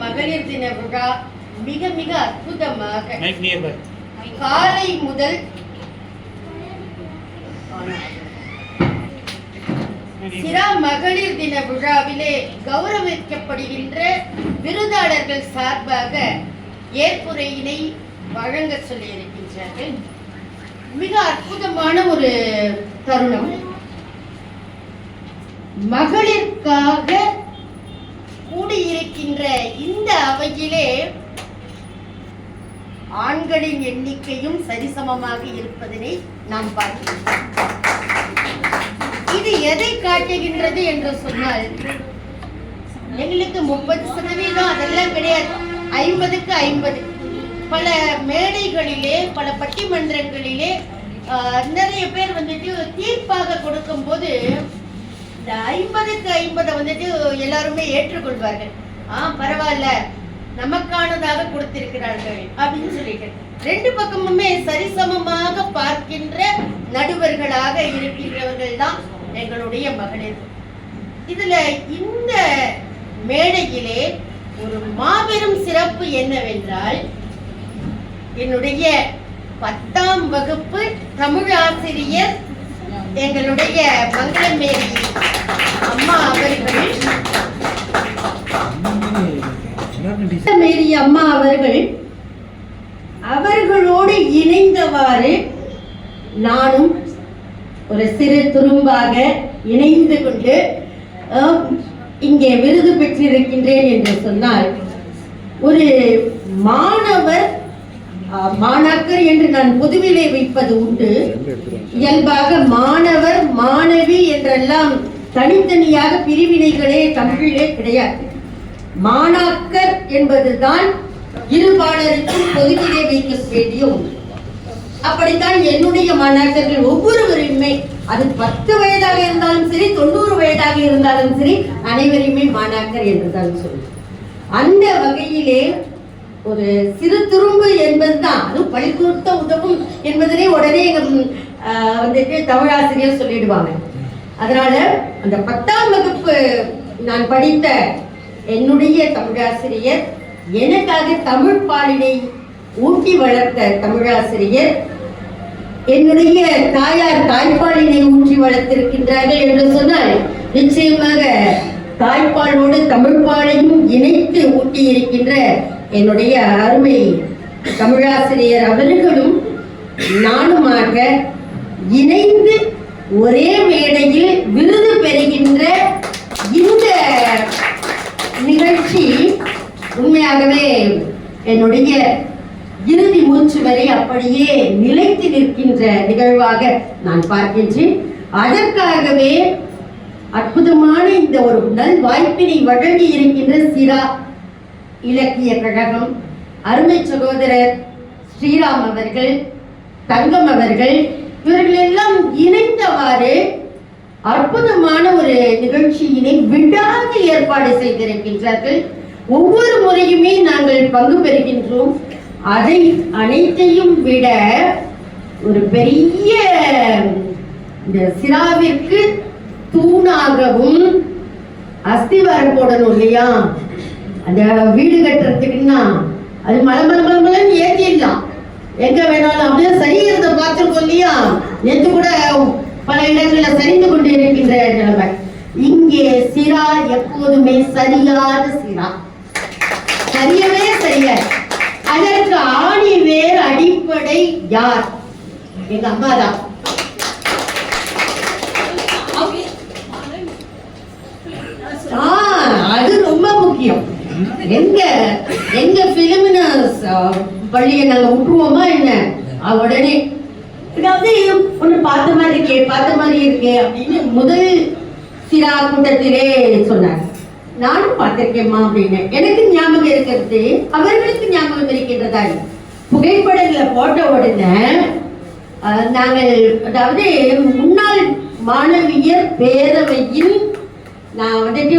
மகளிர் தின விழா மிக மிக அற்புதமாக காலை முதல் சிரா மகளிர் தின விழாவிலே கௌரவிக்கப்படுகின்ற விருதாளர்கள் சார்பாக ஏற்புரையினை வழங்க சொல்லியிருக்கின்றார்கள். மிக அற்புதமான ஒரு தருணம். மகளிருக்காக கூடியிருக்கின்ற இந்த அவையிலே ஆண்களின் எண்ணிக்கையும் சரிசமமாக இருப்பதனை நாம் பார்க்கிறோம். இது எதை காட்டுகின்றது என்று சொன்னால் எங்களுக்கு முப்பது சதவீதம் அதெல்லாம் கிடையாது. ஐம்பதுக்கு ஐம்பது. பல மேடைகளிலே பல பட்டிமன்றங்களிலே நிறைய பேர் வந்துட்டு தீர்ப்பாக கொடுக்கும் போது இந்த ஐம்பதுக்கு ஐம்பதை வந்துட்டு எல்லாருமே ஏற்றுக்கொள்வார்கள். ஆ பரவாயில்ல. நமக்கானதாக கொடுத்திருக்கிறார்கள் அப்படின்னு சொல்லிட்டு. ரெண்டு பக்கமுமே சரிசமமாக பார்க்கின்ற நடுவர்களாக இருக்கின்றவர்கள் தான் எங்களுடைய மகளிர். இதுல இந்த மேடையிலே ஒரு மாபெரும் சிறப்பு என்னவென்றால் என்னுடைய பத்தாம் வகுப்பு தமிழ் ஆசிரியர் எங்களுடைய மங்களமேரி அம்மா அவர்கள். மேரி அம்மா அவர்கள் அவர்களோடு இணைந்தவாறு நானும் ஒரு சிறு துரும்பாக இணைந்து கொண்டு இங்கே விருது பெற்றிருக்கின்றேன் என்று சொன்னால் ஒரு மாணவர் மாணாக்கர் என்று நான் பொதுவிலே வைப்பது உண்டு. இயல்பாக மாணவர் மாணவி என்றெல்லாம் தனித்தனியாக பிரிவினைகளே தமிழிலே கிடையாது. மாணாக்கர் என்பதுதான் இருபாலருக்கும் பொதுவிலே வைக்க வேண்டிய ஒன்று. அப்படித்தான் என்னுடைய மாணாக்கர்கள் ஒவ்வொருவருமே அது பத்து வயதாக இருந்தாலும் சரி தொண்ணூறு வயதாக இருந்தாலும் சரி அனைவரையுமே மாணாக்கர் என்றுதான் சொல்லுவோம் அந்த வகையிலே ஒரு சிறு துரும்பு என்பதுதான். அது பழிக்கூட்ட உதவும் என்பதனே உடனே எங்க வந்துட்டு தமிழாசிரியர் சொல்லிடுவாங்க. அதனால அந்த பத்தாம் வகுப்பு நான் படித்த என்னுடைய தமிழாசிரியர் எனக்காக தமிழ் பாலினை ஊட்டி வளர்த்த தமிழாசிரியர் என்னுடைய தாயார் தாய்ப்பாலினை ஊற்றி வளர்த்திருக்கின்றார்கள் என்று சொன்னால் நிச்சயமாக தாய்ப்பாலோடு தமிழ்ப்பாலையும் இணைத்து ஊட்டி இருக்கின்ற என்னுடைய அருமை தமிழாசிரியர் அவர்களும் நானுமாக இணைந்து ஒரே மேடையில் விருது பெறுகின்ற இந்த நிகழ்ச்சி உண்மையாகவே என்னுடைய இறுதி மூச்சு வரை அப்படியே நிலைத்து நிற்கின்ற நிகழ்வாக நான் பார்க்கின்றேன். அதற்காகவே அற்புதமான இந்த ஒரு நல் வாய்ப்பினை வழங்கி இருக்கின்ற சிரா இலக்கிய கழகம் அருமை சகோதரர் ஸ்ரீராம் அவர்கள் தங்கம் அவர்கள் இவர்கள் எல்லாம் இணைந்தவாறு அற்புதமான ஒரு நிகழ்ச்சியினை விடாது ஏற்பாடு செய்திருக்கின்றார்கள். ஒவ்வொரு முறையுமே நாங்கள் பங்கு பெறுகின்றோம். அதை அனைத்தையும் விட ஒரு பெரிய இந்த சிராவிற்கு தூணாகவும் அஸ்திவாரம் போடணும் இல்லையா? அந்த வீடு கட்டுறதுக்குன்னா அது மலை மலை மலை மலைன்னு ஏற்றிடலாம் எங்க வேணாலும் அப்படியே சரிகிறத பார்த்துருக்கோம் இல்லையா? நேற்று கூட பல இடங்கள்ல சரிந்து கொண்டு இருக்கின்ற நிலைமை. இங்கே சிரா எப்போதுமே சரியான சிரா சரியவே சரியாது. அதற்கு ஆணி வேர் அடிப்படை யார்? எங்க அம்மா தான். அது ரொம்ப முக்கியம். எங்க எங்க பிலிமினஸ் பள்ளியை நாங்க விட்டுருவோமா என்ன? உடனே அதாவது ஒண்ணு பார்த்த மாதிரி இருக்கே பார்த்த மாதிரி இருக்கே அப்படின்னு முதல் சிரா கூட்டத்திலே சொன்னார். நானும் பார்த்திருக்கேம்மா அப்படின்னு. எனக்கு ஞாபகம் இருக்கிறது அவர்களுக்கு ஞாபகம் இருக்கின்றதா புகைப்படங்களை போட்ட உடனே நாங்கள் அதாவது முன்னாள் மாணவியர் பேரவையில் நான் வந்துட்டு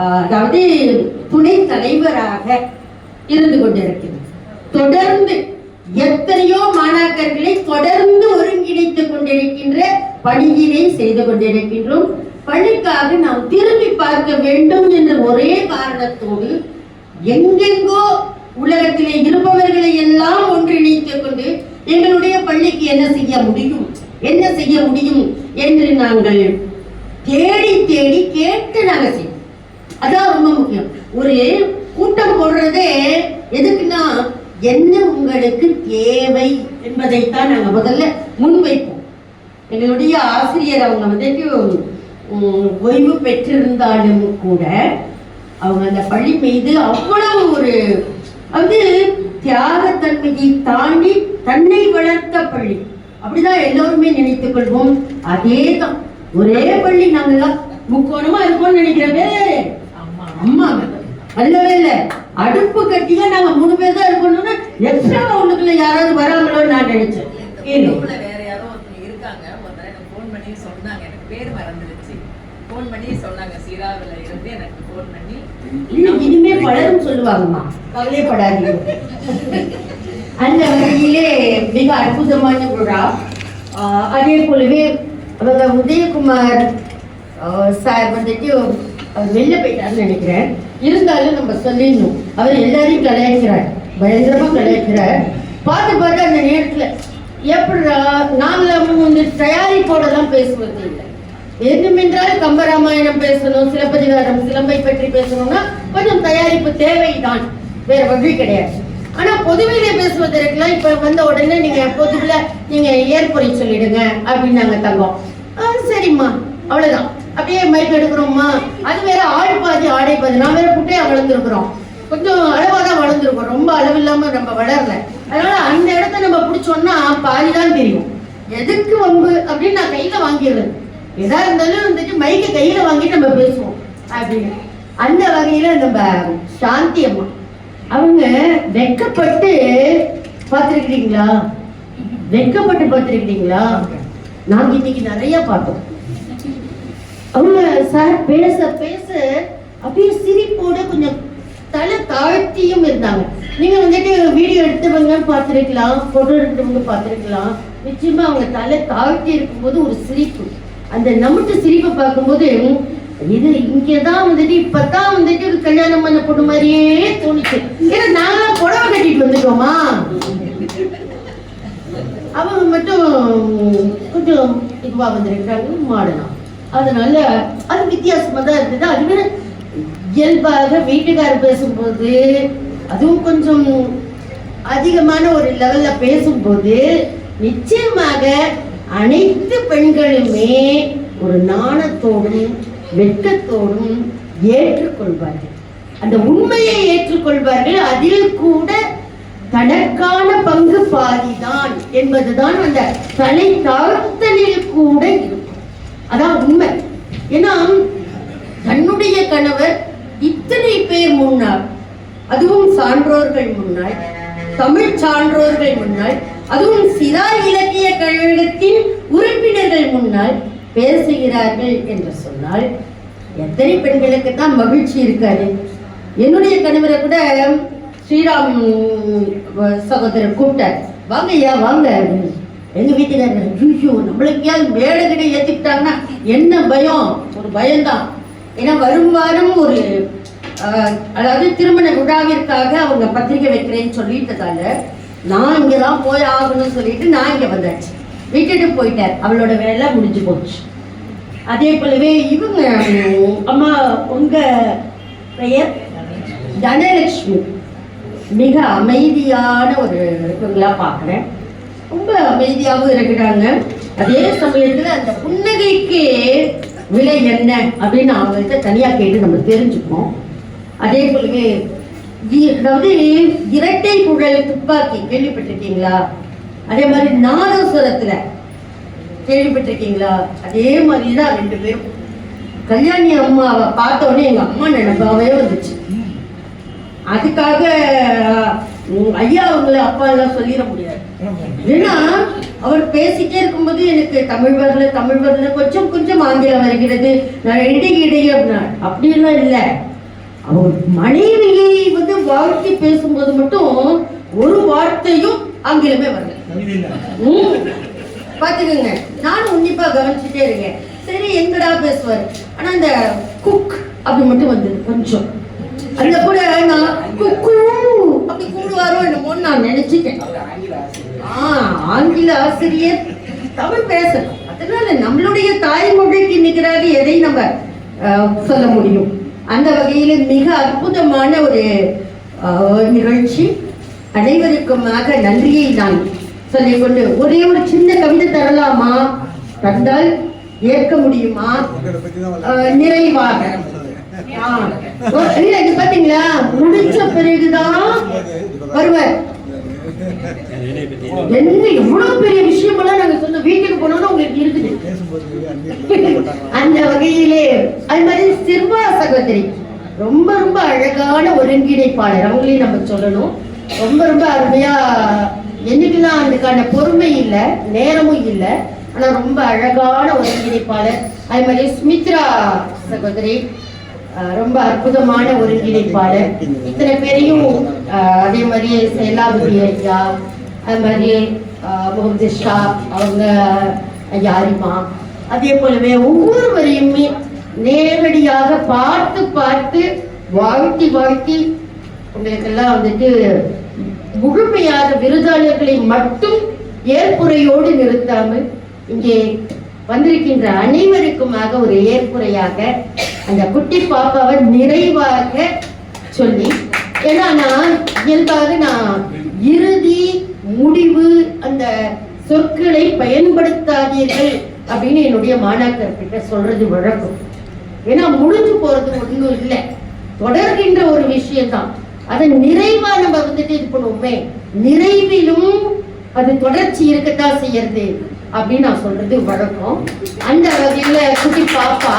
அதாவது துணை தலைவராக இருந்து கொண்டிருக்கிறது. தொடர்ந்து எத்தனையோ மாணாக்கர்களை தொடர்ந்து ஒருங்கிணைத்துக் கொண்டிருக்கின்ற பணியினை செய்து கொண்டிருக்கின்றோம். பள்ளிக்காக நாம் திரும்பி பார்க்க வேண்டும் என்ற ஒரே காரணத்தோடு எங்கெங்கோ உலகத்திலே இருப்பவர்களை எல்லாம் ஒன்றிணைத்துக் கொண்டு எங்களுடைய பள்ளிக்கு என்ன செய்ய முடியும் என்ன செய்ய முடியும் என்று நாங்கள் தேடி தேடி கேட்டு நாங்கள் செய்வோம். அதான் ரொம்ப முக்கியம். ஒரு கூட்டம் போடுறதே எதுக்குன்னா என்ன உங்களுக்கு தேவை என்பதைத்தான் நாங்க முதல்ல முன்வைப்போம். எங்களுடைய ஆசிரியர் அவங்க வந்துட்டு ஓய்வு பெற்றிருந்தாலும் கூட அவங்க அந்த பள்ளி மீது அவ்வளவு ஒரு வந்து தியாகத்தன்மையை தாண்டி தன்னை வளர்த்த பள்ளி. அப்படிதான் எல்லோருமே நினைத்துக் கொள்வோம். அதே தான் ஒரே பள்ளி நாங்கள்லாம் முக்கோணமா இருக்கோம்னு நினைக்கிறவே அம்மா அல்லவே இல்ல. அடுப்பு கட்டியா நாங்க மூணு பேர் தான் இருக்கணும்னு எக்ஸ்ட்ரா உள்ளுக்குள்ள யாராவது வராங்களோன்னு நான் நினைச்சேன். வேற யாரோ ஒருத்தர் இருக்காங்க. ஒருத்தர் எனக்கு ஃபோன் பண்ணி சொன்னாங்க. எனக்கு பேர் மறந்துடுச்சு ஃபோன் பண்ணி சொன்னாங்க. சீராவில் இருந்து எனக்கு ஃபோன் பண்ணி. இன்னும் இனிமே பலரும் சொல்லுவாங்கம்மா. கவலைப்படாதீங்க. அந்த வகையிலே மிக அற்புதமான விழா. ஆஹ் அதே போலவே அவங்க உதயகுமார் சார் வந்துட்டு அவர் வெளில போயிட்டாருன்னு நினைக்கிறேன். இருந்தாலும் நம்ம சொல்லிடணும் அவர் எல்லாரையும் கலாய்க்கிறார். பயங்கரமா கலாய்க்கிறார். பார்த்து பார்த்து அந்த நேரத்துல எப்படிடா நாங்களும் வந்து தயாரிப்போடலாம் பேசுவது இல்லை வேண்டுமென்றால் கம்பராமாயணம் பேசணும் சிலப்பதிகாரம் சிலம்பை பற்றி பேசணும்னா கொஞ்சம் தயாரிப்பு தேவைதான். வேற வழி கிடையாது. ஆனா பொதுவிலே பேசுவதற்கெல்லாம் இப்ப வந்த உடனே நீங்க பொதுவில் நீங்க ஏற்பொறி சொல்லிடுங்க அப்படின்னு நாங்க தங்கோம் ஆ, சரிம்மா. அவ்வளவுதான். அப்படியே மைக் எடுக்கிறோம்மா அது வேற ஆள் பாதி ஆடை பாதி. நான் வேற குட்டையா வளர்ந்துருக்குறோம். கொஞ்சம் அளவாக தான் வளர்ந்துருக்கோம். ரொம்ப அளவில்லாம நம்ம வளரல. அதனால அந்த இடத்த நம்ம பிடிச்சோம்னா பாதி தான் தெரியும். எதுக்கு வம்பு அப்படின்னு நான் கையில வாங்கிடுறது. எதா இருந்தாலும் வந்துட்டு மைக்க கையில வாங்கிட்டு நம்ம பேசுவோம் அப்படின்னு. அந்த வகையில நம்ம சாந்தி அம்மா அவங்க வெக்கப்பட்டு பார்த்துருக்கிறீங்களா? வெக்கப்பட்டு பார்த்துருக்கிறீங்களா? நாங்க இன்னைக்கு நிறைய பார்த்தோம். அவங்க சார் பேச பேச அப்படியே சிரிப்போட கொஞ்சம் தலை தாழ்த்தியும் இருந்தாங்க. நீங்க வந்துட்டு வீடியோ எடுத்தவங்க பார்த்துருக்கலாம் போட்டோ எடுத்தவங்க பார்த்துருக்கலாம். நிச்சயமா அவங்க தலை தாழ்த்தி இருக்கும்போது ஒரு சிரிப்பு. அந்த நமட்டு சிரிப்பை பார்க்கும்போது இது இங்கதான் வந்துட்டு இப்பதான் வந்துட்டு ஒரு கல்யாணம் பண்ண பொண்ணு மாதிரியே தோணுச்சு. ஏன்னா நாங்களாம் புடவை கட்டிட்டு வந்துட்டோமா? அவங்க மட்டும் கொஞ்சம் இதுவா வந்திருக்காங்க மாடலாம் அதனால அது வித்தியாசமா தான் இருந்தது. அதுவே இயல்பாக வீட்டுக்காரர் பேசும்போது அதுவும் கொஞ்சம் அதிகமான ஒரு லெவல்ல பேசும்போது நிச்சயமாக அனைத்து பெண்களுமே ஒரு நாணத்தோடும் வெட்கத்தோடும் ஏற்றுக்கொள்வார்கள். அந்த உண்மையை ஏற்றுக்கொள்வார்கள். அதில் கூட தனக்கான பங்கு பாதிதான் என்பதுதான் அந்த தலை தாழ்த்தலில் கூட இருக்கும். அதான் உண்மை. ஏன்னா தன்னுடைய கணவர் இத்தனை பேர் முன்னால் அதுவும் சான்றோர்கள் முன்னால் தமிழ் சான்றோர்கள் முன்னால் அதுவும் சிதா இலக்கிய கழகத்தின் உறுப்பினர்கள் முன்னால் பேசுகிறார்கள் என்று சொன்னால் எத்தனை பெண்களுக்கு தான் மகிழ்ச்சி இருக்காது. என்னுடைய கணவரை கூட ஸ்ரீராம் சகோதரர் கூப்பிட்டார். வாங்க ஐயா வாங்க எங்கள் எங்க வீட்டுக்காரர்? ஐயோ நம்மளுக்கையாவது மேடை கிட்ட ஏற்றிக்கிட்டாங்கன்னா என்ன பயம்? ஒரு பயம்தான். ஏன்னா வரும் வாரம் ஒரு அதாவது திருமண விழாவிற்காக அவங்க பத்திரிக்கை வைக்கிறேன்னு சொல்லிட்டதால நான் இங்கே தான் போய் ஆகணும்னு சொல்லிட்டு நான் இங்கே வந்தாச்சு. விட்டுட்டு போயிட்டார். அவளோட வேலை முடிஞ்சு போச்சு. அதே போலவே இவங்க அம்மா உங்க பெயர்? தனலட்சுமி. மிக அமைதியான ஒரு இவங்களா பார்க்குறேன். ரொம்ப அமைதியாகவும் இருக்கிறாங்க. அதே சமயத்தில் அந்த புன்னகைக்கு விலை என்ன அப்படின்னு அவங்கள்ட்ட தனியாக கேட்டு நம்ம தெரிஞ்சுப்போம். அதே போலவே அதாவது இரட்டை குழல் துப்பாக்கி கேள்விப்பட்டிருக்கீங்களா? அதே மாதிரி நாதஸ்வரத்துல கேள்விப்பட்டிருக்கீங்களா? அதே மாதிரி தான் ரெண்டு பேரும். கல்யாணி அம்மாவை பார்த்தோன்னே எங்கள் எங்க அம்மா நினைப்பாவே வந்துச்சு. அதுக்காக ஐயா அவங்கள அப்பா எல்லாம் சொல்லிட முடியாது. ஏன்னா அவர் பேசிட்டே இருக்கும்போது எனக்கு தமிழ் வரல தமிழ் வரல கொஞ்சம் கொஞ்சம் ஆங்கிலம் வருகிறது. நான் இடையே இடையே அப்படின்னா அப்படியெல்லாம் இல்லை. அவர் மனைவியை வந்து வாழ்த்தி பேசும்போது மட்டும் ஒரு வார்த்தையும் ஆங்கிலமே வரல. ம். பாத்துக்கோங்க நானும் உன்னிப்பா கவனிச்சுட்டே இருக்கேன். சரி எங்கடா பேசுவார்? ஆனா இந்த குக் அப்படி மட்டும் வந்தது கொஞ்சம். அந்த கூட நான் குக்கு அப்படி கூடுவாரோ என்னமோன்னு நான் நினைச்சிட்டேன். ஆ ஆங்கில ஆசிரியர் தமிழ் பேசணும். அதனால நம்மளுடைய தாய்மொழிக்கு நிகராக எதை நம்ம சொல்ல முடியும்? அந்த வகையில் மிக அற்புதமான ஒரு நிகழ்ச்சி. அனைவருக்குமாக நன்றியை நான் சொல்லிக்கொண்டு ஒரே ஒரு சின்ன கவிதை தரலாமா? தந்தால் ஏற்க முடியுமா? நிறைவாக. இல்ல இது பாத்தீங்களா? முடிஞ்ச பிறகுதான் வருவார். என்ன எவ்வளவு பெரிய விஷயமெல்லாம் நாங்க சொன்ன வீட்டுக்கு போனோம்னா உங்களுக்கு இருக்குது. அந்த வகையிலே அது மாதிரி சிர்வா சகோதரி ரொம்ப ரொம்ப அழகான ஒருங்கிணைப்பாளர் அவங்களையும் நம்ம சொல்லணும். ரொம்ப ரொம்ப அருமையா என்னைக்குலாம் அதுக்கான பொறுமை இல்லை நேரமும் இல்லை ஆனா ரொம்ப அழகான ஒருங்கிணைப்பாளர். அது மாதிரி சுமித்ரா சகோதரி ரொம்ப அற்புதமான ஒருங்கிணைப்பாளர் இத்தனை பேரையும் அஹ், அதே மாதிரி செயலாபதி ஐயா அது மாதிரி முகமது ஷா அவங்க யாரிமா அதே போலவே ஒவ்வொருவரையுமே நேரடியாக பார்த்து பார்த்து வாழ்த்தி வாழ்த்தி உங்களுக்கெல்லாம் வந்துட்டு முழுமையாக விருதாளர்களை மட்டும் ஏற்புரையோடு நிறுத்தாமல் இங்கே வந்திருக்கின்ற அனைவருக்குமாக ஒரு ஏற்புரையாக அந்த குட்டி பாப்பாவை நிறைவாக சொல்லி ஏன்னா நான் இயல்பாக நான் இறுதி முடிவு அந்த சொற்களை பயன்படுத்தாதீர்கள் அப்படின்னு என்னுடைய மாணாக்கர்கிட்ட சொல்றது வழக்கம். ஏன்னா முடிஞ்சு போறது ஒன்றும் இல்லை. தொடர்கின்ற ஒரு விஷயம்தான். அதை நிறைவா நம்ம வந்துட்டு இது பண்ணுவோமே. நிறைவிலும் அது தொடர்ச்சி இருக்கத்தான் செய்யறது. அப்படின்னு நான் சொல்றது வழக்கம். அந்த வகையில குட்டி பாப்பா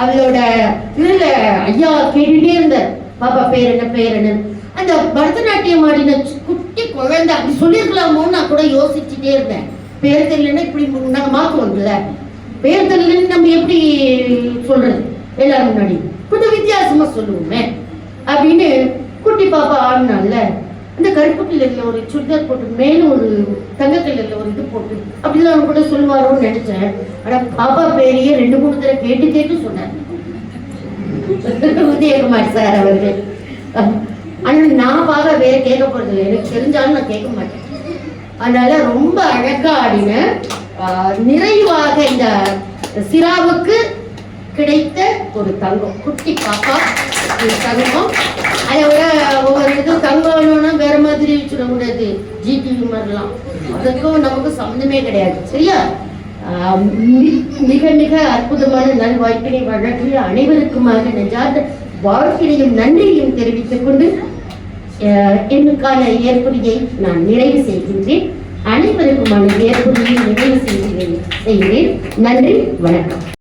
அவளோட இதுல ஐயா கேட்டுட்டே இருந்த பாப்பா பேர் என்ன பேர் என்ன? அந்த பரதநாட்டியம் ஆடின குட்டி குழந்தை அப்படி சொல்லியிருக்கலாமோன்னு நான் கூட யோசிச்சுட்டே இருந்தேன். பேர் தெரியலன்னா இப்படி நாங்க மாத்துவோம்ல பேர் தெரியலன்னு நம்ம எப்படி சொல்றது? எல்லாரும் முன்னாடி. கொஞ்சம் வித்தியாசமா சொல்லுவோமே. அப்படின்னு குட்டி பாப்பா ஆடினால இந்த கருப்பு கலர்ல ஒரு சுடிதார் போட்டு மேல ஒரு தங்க கலர்ல ஒரு இது போட்டு அப்படிலாம் அவங்க கூட சொல்லுவாரோன்னு நினைச்சேன். ஆனால் பாப்பா பேரையே ரெண்டு மூணு தடவை கேட்டு கேட்டு சொன்னார். உதயகுமார் சார் அவர்கள். ஆனால் நான் பாப்பா வேற கேட்க போறது இல்லை. எனக்கு தெரிஞ்சாலும் நான் கேட்க மாட்டேன். அதனால ரொம்ப அழகா ஆடின ஆஹ், நிறைவாக இந்த சிராவுக்கு கிடைத்த ஒரு தங்கம். குட்டி பாப்பா ஒரு தங்கம். அதை ஒரு ஒவ்வொரு இது தங்கம்னா வேற ஜிடிவி மாதிரிலாம் அதுக்கும் நமக்கு சம்மந்தமே கிடையாது. சரியா? மிக மிக அற்புதமான நல்வாய்ப்பினை வழங்கிய அனைவருக்குமாக நெஞ்சார்ந்த வாழ்க்கையையும் நன்றியையும் தெரிவித்துக் கொண்டு அஹ், என்னுக்கான நான் நிறைவு செய்கின்றேன். அனைவருக்குமான ஏற்புரையை நிறைவு செய்கிறேன். செய்கிறேன். நன்றி. வணக்கம்.